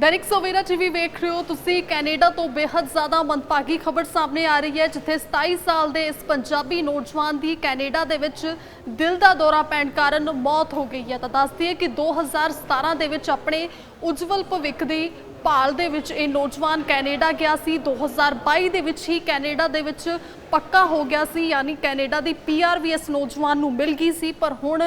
Dainik Savera TV ਵੇਖ ਰਹੇ ਹੋ ਤੁਸੀਂ। ਕੈਨੇਡਾ ਤੋਂ ਬੇहद ਜ਼ਿਆਦਾ ਮੰਦਭਾਗੀ ਖਬਰ ਸਾਹਮਣੇ ਆ ਰਹੀ ਹੈ, ਜਿੱਥੇ 27 ਸਾਲ ਦੇ ਇਸ ਪੰਜਾਬੀ ਨੌਜਵਾਨ ਦੀ ਕੈਨੇਡਾ ਦੇ ਵਿੱਚ ਦਿਲ ਦਾ ਦੌਰਾ ਪੈਣ ਕਾਰਨ ਮੌਤ ਹੋ ਗਈ ਹੈ। ਤਾਂ ਦੱਸਦੀ ਹੈ ਕਿ 2017 ਦੇ ਵਿੱਚ ਆਪਣੇ ਉਜਵਲ ਭਵਿੱਖ ਦੀ ਭਾਲ ਦੇ ਵਿੱਚ ਇਹ ਨੌਜਵਾਨ ਕੈਨੇਡਾ ਗਿਆ ਸੀ। 2022 ਦੇ ਵਿੱਚ ਹੀ ਕੈਨੇਡਾ ਦੇ ਵਿੱਚ ਪੱਕਾ ਹੋ ਗਿਆ ਸੀ, ਯਾਨੀ ਕੈਨੇਡਾ ਦੀ ਪੀਆਰ ਵੀ ਇਸ ਨੌਜਵਾਨ ਨੂੰ ਮਿਲ ਗਈ ਸੀ। ਪਰ ਹੁਣ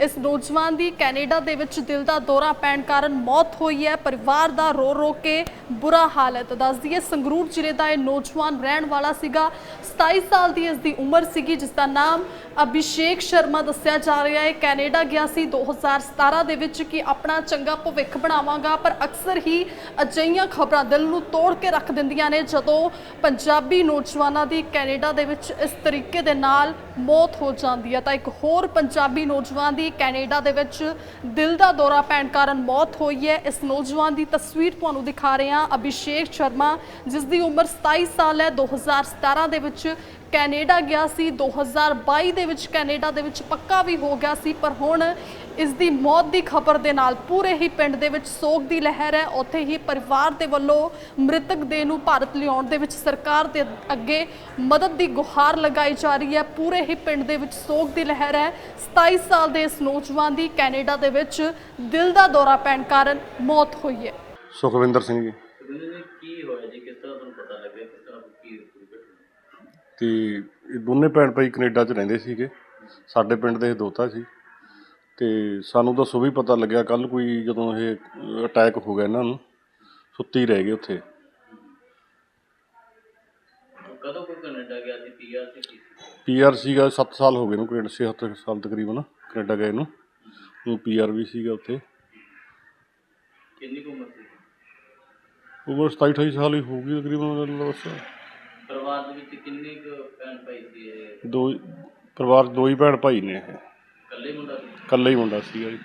ਇਸ ਨੌਜਵਾਨ ਦੀ ਕੈਨੇਡਾ ਦੇ ਵਿੱਚ ਦਿਲ ਦਾ ਦੌਰਾ ਪੈਣ ਕਾਰਨ ਮੌਤ ਹੋਈ ਹੈ। ਪਰਿਵਾਰ ਦਾ ਰੋ ਰੋ ਕੇ ਬੁਰਾ ਹਾਲ ਹੈ। ਤਾਂ ਦੱਸ ਦਈਏ, ਸੰਗਰੂਰ ਜ਼ਿਲ੍ਹੇ ਦਾ ਇਹ ਨੌਜਵਾਨ ਰਹਿਣ ਵਾਲਾ ਸੀਗਾ। 27 ਸਾਲ ਦੀ ਇਸ ਦੀ ਉਮਰ ਸੀਗੀ, ਜਿਸ ਦਾ ਨਾਮ ਅਭਿਸ਼ੇਕ ਸ਼ਰਮਾ ਦੱਸਿਆ ਜਾ ਰਿਹਾ ਹੈ। ਕੈਨੇਡਾ ਗਿਆ ਸੀ 2017 ਦੇ ਵਿੱਚ ਕਿ ਆਪਣਾ ਚੰਗਾ ਭਵਿੱਖ ਬਣਾਵਾਂਗਾ, ਪਰ ਅਕਸਰ ਹੀ ਅਜਿਹੀਆਂ ਖਬਰਾਂ ਦਿਲ ਨੂੰ ਤੋੜ ਕੇ ਰੱਖ ਦਿੰਦੀਆਂ ਨੇ ਜਦੋਂ ਪੰਜਾਬੀ ਨੌਜਵਾਨਾਂ ਦੀ ਕੈਨੇਡਾ ਦੇ ਵਿੱਚ ਇਸ ਤਰੀਕੇ ਦੇ ਨਾਲ ਮੌਤ ਹੋ ਜਾਂਦੀ ਹੈ ਤਾਂ ਇੱਕ ਹੋਰ ਪੰਜਾਬੀ ਨੌਜਵਾਨ ਦੀ ਕੈਨੇਡਾ ਦੇ ਵਿੱਚ ਦਿਲ ਦਾ ਦੌਰਾ ਪੈਣ ਕਾਰਨ ਮੌਤ ਹੋਈ ਹੈ। ਇਸ ਨੌਜਵਾਨ ਦੀ ਤਸਵੀਰ ਤੁਹਾਨੂੰ ਦਿਖਾ ਰਹੇ ਹਾਂ। ਅਭਿਸ਼ੇਕ ਸ਼ਰਮਾ, ਜਿਸ ਦੀ ਉਮਰ 27 ਸਾਲ ਹੈ 2017 ਦੇ ਵਿੱਚ ਕੈਨੇਡਾ ਗਿਆ ਸੀ। 2022 ਦੇ ਵਿੱਚ ਕੈਨੇਡਾ ਦੇ ਵਿੱਚ ਪੱਕਾ ਵੀ ਹੋ ਗਿਆ ਸੀ, ਪਰ ਹੁਣ ਇਸ ਦੀ ਮੌਤ ਦੀ ਖਬਰ ਦੇ ਨਾਲ ਪੂਰੇ ਹੀ ਪਿੰਡ ਦੇ ਵਿੱਚ ਸੋਗ ਦੀ ਲਹਿਰ ਹੈ। ਉੱਥੇ ਹੀ ਪਰਿਵਾਰ ਦੇ ਵੱਲੋਂ ਮ੍ਰਿਤਕ ਦੇਹ ਨੂੰ ਭਾਰਤ ਲਿਆਉਣ ਦੇ ਵਿੱਚ ਸਰਕਾਰ ਦੇ ਅੱਗੇ ਮਦਦ ਦੀ ਗੁਹਾਰ ਲਗਾਈ ਜਾ ਰਹੀ ਹੈ। ਪੂਰੇ ਹੀ ਪਿੰਡ ਦੇ ਵਿੱਚ ਸੋਗ ਦੀ ਲਹਿਰ ਹੈ। 27 ਸਾਲ ਦੇ ਇਸ ਨੌਜਵਾਨ ਦੀ ਕੈਨੇਡਾ ਦੇ ਵਿੱਚ ਦਿਲ ਦਾ ਦੌਰਾ ਪੈਣ ਕਾਰਨ ਮੌਤ ਹੋਈ ਹੈ। ਸੁਖਵਿੰਦਰ ਸਿੰਘ ਜੀ। ਕੀ ਹੋਇਆ ਜੀ ਕਿਸ ਤਰ੍ਹਾਂ ਤੁਹਾਨੂੰ ਪਤਾ ਲੱਗਿਆ ਕਿਸ ਤਰ੍ਹਾਂ ਕੀ ਤੇ ਇਹ ਦੋਨੇ ਭੈਣ ਭਾਈ ਕੈਨੇਡਾ 'ਚ ਰਹਿੰਦੇ ਸੀਗੇ। ਸਾਡੇ ਪਿੰਡ ਦੇ ਦੋਤਾ ਸੀ। ਤੇ ਸਾਨੂੰ ਤਾਂ ਸੁਬਹ ਪਤਾ ਲੱਗਿਆ ਕੱਲ ਕੋਈ ਜਦੋਂ ਇਹ ਅਟੈਕ ਹੋ ਗਿਆ ਇਹਨਾਂ ਨੂੰ ਸੁੱਤੇ ਰਹਿ ਗਏ ਉੱਥੇ। ਕਦੋਂ ਕੋਈ ਕੈਨੇਡਾ ਗਿਆ ਸੀ? ਪੀਆਰ ਸੀ ਕੀ? ਸੀ? ਪੀਆਰ ਸੀਗਾ 7 ਸਾਲ ਹੋ ਗਏ ਨੂੰ ਕੈਨੇਡਾ 6 ਸਾਲ ਤਕਰੀਬਨ ਕੈਨੇਡਾ ਗਏ ਨੂੰ। ਉਹ ਪੀਆਰ ਵੀ ਸੀਗਾ ਉੱਥੇ। ਕਿੰਨੀ ਕੁ ਉਮਰ ਸੀ? ਉਮਰ 27 28 ਸਾਲ ਹੀ ਹੋਊਗੀ ਤਕਰੀਬਨ ਬਸ ਪਰਿਵਾਰ ਦੇ ਵਿੱਚ ਕਿੰਨੇ ਕੁ ਭੈਣ ਭਾਈ ਸੀ ਇਹ? ਦੋ ਪਰਿਵਾਰ ਦੋ ਹੀ ਭੈਣ ਭਾਈ ਨੇ ਇਹ। ਇਕੱਲੇ ਮੁੰਡਾ ਸੀ? ਇਕੱਲਾ ਹੀ ਮੁੰਡਾ ਸੀਗਾ ਜੀ।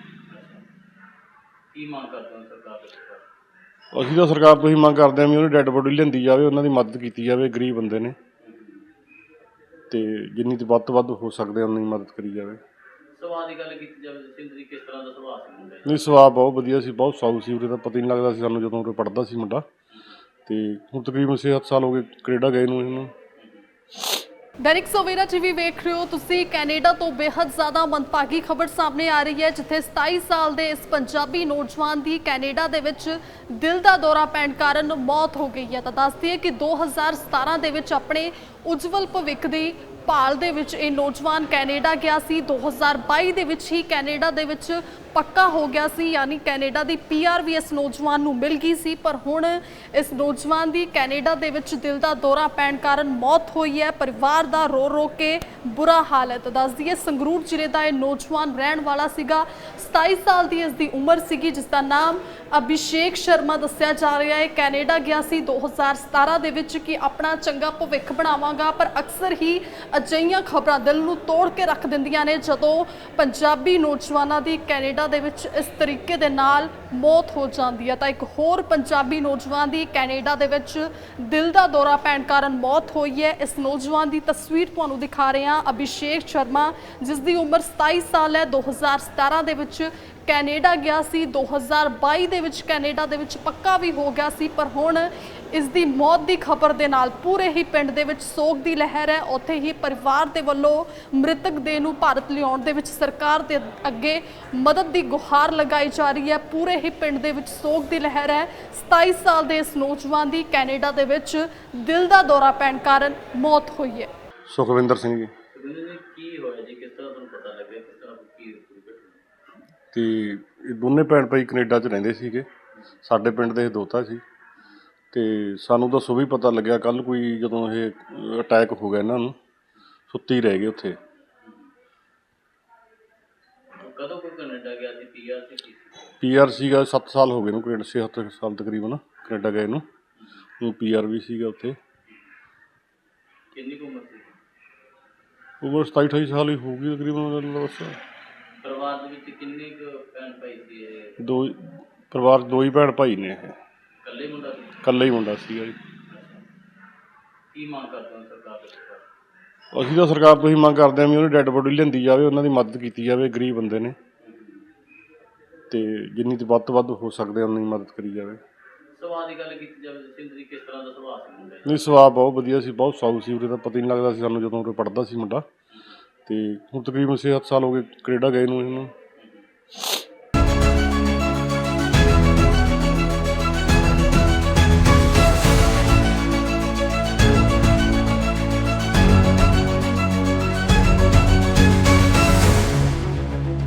ਕੀ ਮੰਗ ਕਰਦੇ ਹੋ ਸਰਕਾਰ ਸਰਕਾਰ ਅਸੀਂ ਤਾਂ ਸਰਕਾਰ ਤੋਂ ਹੀ ਮੰਗ ਕਰਦੇ ਹਾਂ ਵੀ ਉਹਨੂੰ ਡੈੱਡ ਬੋਡੀ ਲਿਆਂਦੀ ਜਾਵੇ ਉਹਨਾਂ ਦੀ ਮਦਦ ਕੀਤੀ ਜਾਵੇ ਗਰੀਬ ਬੰਦੇ ਨੇ। ਤੇ ਜਿੰਨੀ ਤੇ ਵੱਧ ਤੋਂ ਵੱਧ ਹੋ ਸਕਦੇ ਉਨੀ ਮਦਦ ਕਰੀ ਜਾਵੇ। ਸੁਭਾਅ ਦੀ ਗੱਲ ਕੀਤੀ ਜਾਵੇ ਜਸਿੰਦਰ ਜੀ ਕਿਸ ਤਰ੍ਹਾਂ ਦਾ ਸੁਭਾਅ ਸੀ ਮੁੰਡੇ ਦਾ? ਨਹੀਂ ਸੁਭਾਅ ਬਹੁਤ ਵਧੀਆ ਸੀ ਬਹੁਤ ਸਾਊ ਸੀ ਉਰੇ ਤਾਂ ਪਤਾ ਹੀ ਨਹੀਂ ਲੱਗਦਾ ਸੀ ਸਾਨੂੰ ਜਦੋਂ ਉਰੇ ਪੜਦਾ ਸੀ ਮੁੰਡਾ। ਤੇ ਹੁਣ ਤਕਰੀਬਨ 6-7 ਸਾਲ ਹੋ ਗਏ ਕੈਨੇਡਾ ਗਏ ਨੂੰ ਇਹਨੂੰ। ਦੈਨਿਕ ਸਵੇਰਾ ਟੀਵੀ ਵੇਖ ਰਹੇ ਹੋ ਤੁਸੀਂ। ਕੈਨੇਡਾ ਤੋਂ ਬੇहद ਜ਼ਿਆਦਾ ਮੰਦਭਾਗੀ ਖਬਰ ਸਾਹਮਣੇ ਆ ਰਹੀ ਹੈ, ਜਿੱਥੇ 27 ਸਾਲ ਦੇ ਇਸ ਪੰਜਾਬੀ ਨੌਜਵਾਨ ਦੀ ਕੈਨੇਡਾ ਦੇ ਵਿੱਚ ਦਿਲ ਦਾ ਦੌਰਾ ਪੈਣ ਕਾਰਨ ਮੌਤ ਹੋ ਗਈ ਹੈ। ਤਾਂ ਦੱਸਦੀ ਹੈ ਕਿ 2017 ਦੇ ਵਿੱਚ ਆਪਣੇ ਉਜਵਲ ਭਵਿੱਖ ਦੀ ਭਾਲ ਦੇ ਵਿੱਚ ਇਹ ਨੌਜਵਾਨ ਕੈਨੇਡਾ ਗਿਆ ਸੀ। 2022 ਦੇ ਵਿੱਚ ਹੀ ਕੈਨੇਡਾ ਦੇ ਵਿੱਚ ਪੱਕਾ ਹੋ ਗਿਆ ਸੀ, ਯਾਨੀ ਕੈਨੇਡਾ ਦੀ ਪੀਆਰ ਵੀ ਇਸ ਨੌਜਵਾਨ ਨੂੰ ਮਿਲ ਗਈ ਸੀ। ਪਰ ਹੁਣ ਇਸ ਨੌਜਵਾਨ ਦੀ ਕੈਨੇਡਾ ਦੇ ਵਿੱਚ ਦਿਲ ਦਾ ਦੌਰਾ ਪੈਣ ਕਾਰਨ ਮੌਤ ਹੋਈ ਹੈ। ਪਰਿਵਾਰ ਦਾ ਰੋ ਰੋ ਕੇ ਬੁਰਾ ਹਾਲ ਹੈ। ਤਾਂ ਦੱਸ ਦਈਏ, ਸੰਗਰੂਰ ਜ਼ਿਲ੍ਹੇ ਦਾ ਇਹ ਨੌਜਵਾਨ ਰਹਿਣ ਵਾਲਾ ਸੀਗਾ। 27 ਸਾਲ ਦੀ ਇਸ ਦੀ ਉਮਰ ਸੀਗੀ, ਜਿਸ ਦਾ ਨਾਮ ਅਭਿਸ਼ੇਕ ਸ਼ਰਮਾ ਦੱਸਿਆ ਜਾ ਰਿਹਾ ਹੈ। ਕੈਨੇਡਾ ਗਿਆ ਸੀ 2017 ਦੇ ਵਿੱਚ ਕਿ ਆਪਣਾ ਚੰਗਾ ਭਵਿੱਖ ਬਣਾਵਾਂਗਾ, ਪਰ ਅਕਸਰ ਹੀ ਅਜਿਹੀਆਂ ਖਬਰਾਂ ਦਿਲ ਨੂੰ ਤੋੜ ਕੇ ਰੱਖ ਦਿੰਦੀਆਂ ਨੇ ਜਦੋਂ ਪੰਜਾਬੀ ਨੌਜਵਾਨਾਂ ਦੀ ਕੈਨੇਡਾ ਦੇ ਵਿੱਚ ਇਸ ਤਰੀਕੇ ਦੇ ਨਾਲ ਮੌਤ ਹੋ ਜਾਂਦੀ ਹੈ ਤਾਂ ਇੱਕ ਹੋਰ ਪੰਜਾਬੀ ਨੌਜਵਾਨ ਦੀ ਕੈਨੇਡਾ ਦੇ ਵਿੱਚ ਦਿਲ ਦਾ ਦੌਰਾ ਪੈਣ ਕਾਰਨ ਮੌਤ ਹੋਈ ਹੈ। ਇਸ ਨੌਜਵਾਨ ਦੀ ਤਸਵੀਰ ਤੁਹਾਨੂੰ ਦਿਖਾ ਰਹੇ ਹਾਂ। ਅਭਿਸ਼ੇਕ ਸ਼ਰਮਾ ਜਿਸ ਦੀ ਉਮਰ 27 ਸਾਲ ਹੈ। 2017 ਦੇ ਵਿੱਚ ਕੈਨੇਡਾ ਗਿਆ ਸੀ। 2022 ਦੇ ਵਿੱਚ ਕੈਨੇਡਾ ਦੇ ਵਿੱਚ ਪੱਕਾ ਵੀ ਹੋ ਗਿਆ ਸੀ ਪਰ ਹੁਣ ਇਸ ਦੀ ਮੌਤ ਦੀ ਖਬਰ ਦੇ ਨਾਲ ਪੂਰੇ ਹੀ ਪਿੰਡ ਦੇ ਵਿੱਚ ਸੋਗ ਦੀ ਲਹਿਰ ਹੈ। ਉੱਥੇ ਹੀ ਪਰਿਵਾਰ ਦੇ ਵੱਲੋਂ ਮ੍ਰਿਤਕ ਦੇਹ ਨੂੰ ਭਾਰਤ ਲਿਆਉਣ ਦੇ ਵਿੱਚ ਸਰਕਾਰ ਦੇ ਅੱਗੇ ਮਦਦ ਦੀ ਗੁਹਾਰ ਲਗਾਈ ਜਾ ਰਹੀ ਹੈ। ਪੂਰੇ ਹੀ ਪਿੰਡ ਦੇ ਵਿੱਚ ਸੋਗ ਦੀ ਲਹਿਰ ਹੈ। 27 ਸਾਲ ਦੇ ਇਸ ਨੌਜਵਾਨ ਦੀ ਕੈਨੇਡਾ ਦੇ ਵਿੱਚ ਦਿਲ ਦਾ ਦੌਰਾ ਪੈਣ ਕਾਰਨ ਮੌਤ ਹੋਈ ਹੈ। ਸੁਖਵਿੰਦਰ ਸਿੰਘ ਜੀ। ਸੁਖਵਿੰਦਰ ਜੀ ਕੀ ਹੋਇਆ ਜੀ? ਕਿਸ ਤਰ੍ਹਾਂ ਤੁਹਾਨੂੰ ਪਤਾ ਲੱਗਿਆ ਕਿਸ ਤਰ੍ਹਾਂ ਕੀ ਪੂਰੀ ਘਟਨਾ ਤੇ ਇਹ ਦੋਨੇ ਭੈਣ ਭਾਈ ਕੈਨੇਡਾ 'ਚ ਰਹਿੰਦੇ ਸੀਗੇ। ਸਾਡੇ ਪਿੰਡ ਦੇ ਦੋਤਾ ਸੀ। ਤੇ ਸਾਨੂੰ ਤਾਂ ਸੁਬਹ ਹੀ ਪਤਾ ਲੱਗਿਆ ਕੱਲ ਕੋਈ ਜਦੋਂ ਇਹ ਅਟੈਕ ਹੋ ਗਿਆ ਇਹਨਾਂ ਨੂੰ ਸੁੱਤੇ ਹੀ ਰਹਿ ਗਏ ਉੱਥੇ। ਕਦੋਂ ਕੋਈ ਕੈਨੇਡਾ ਗਿਆ ਸੀ? ਪੀਆਰ ਕੀ? ਸੀਗਾ 7 ਸਾਲ ਹੋ ਗਏ ਨੂੰ ਕੈਨੇਡਾ 6 ਸਾਲ ਤਕਰੀਬਨ ਕੈਨੇਡਾ ਗਏ ਨੂੰ। ਉਹ ਪੀਆਰ ਵੀ ਸੀਗਾ ਉੱਥੇ। ਕਿੰਨੀ ਕੁ ਉਮਰ ਸੀ? ਉਮਰ 27 28 ਸਾਲ ਹੀ ਹੋਊਗੀ ਤਕਰੀਬਨ ਮੈਨੂੰ ਬਸ। ਪਰਿਵਾਰ ਦੇ ਵਿੱਚ ਕਿੰਨੇ ਭੈਣ ਭਾਈ ਸੀ ਇਹ? ਦੋ ਪਰਿਵਾਰ ਦੋ ਹੀ ਭੈਣ ਭਾਈ ਨੇ ਇਹ। ਇਕੱਲੇ ਮੁੰਡਾ ਸੀ? ਇਕੱਲਾ ਹੀ ਮੁੰਡਾ ਸੀਗਾ ਜੀ। ਕੀ ਮੰਗ ਕਰਦੇ ਹੋ ਸਰਕਾਰ ਦੇ ਸਰਕਾਰ ਤੋਂ ਹੀ ਮੰਗ ਕਰਦੇ ਹਾਂ ਵੀ ਉਹਨਾਂ ਦੀ ਮਦਦ ਕੀਤੀ ਜਾਵੇ ਗਰੀਬ ਬੰਦੇ ਨੇ। ਤੇ ਜਿੰਨੀ ਤੇ ਵੱਧ ਤੋਂ ਵੱਧ ਹੋ ਸਕਦੇ ਉਨੀ ਮਦਦ ਕਰੀ ਜਾਵੇ। ਸੁਭਾਅ ਦੀ ਗੱਲ ਕੀਤੀ ਜਾਵੇ ਜਸਵਿੰਦਰ ਕਿਸ ਤਰ੍ਹਾਂ ਦਾ ਸੁਭਾਅ ਨਹੀਂ ਸੁਭਾਅ ਬਹੁਤ ਵਧੀਆ ਸੀ ਬਹੁਤ ਸਾਊ ਸੀ ਪਤਾ ਹੀ ਲੱਗਦਾ ਸੀ ਮੁੰਡਾ। ਤੇ ਹੁਣ ਤਕਰੀਬਨ 6-7 ਸਾਲ ਹੋ ਗਏ ਕੈਨੇਡਾ ਗਏ ਨੂੰ ਇਹਨੂੰ।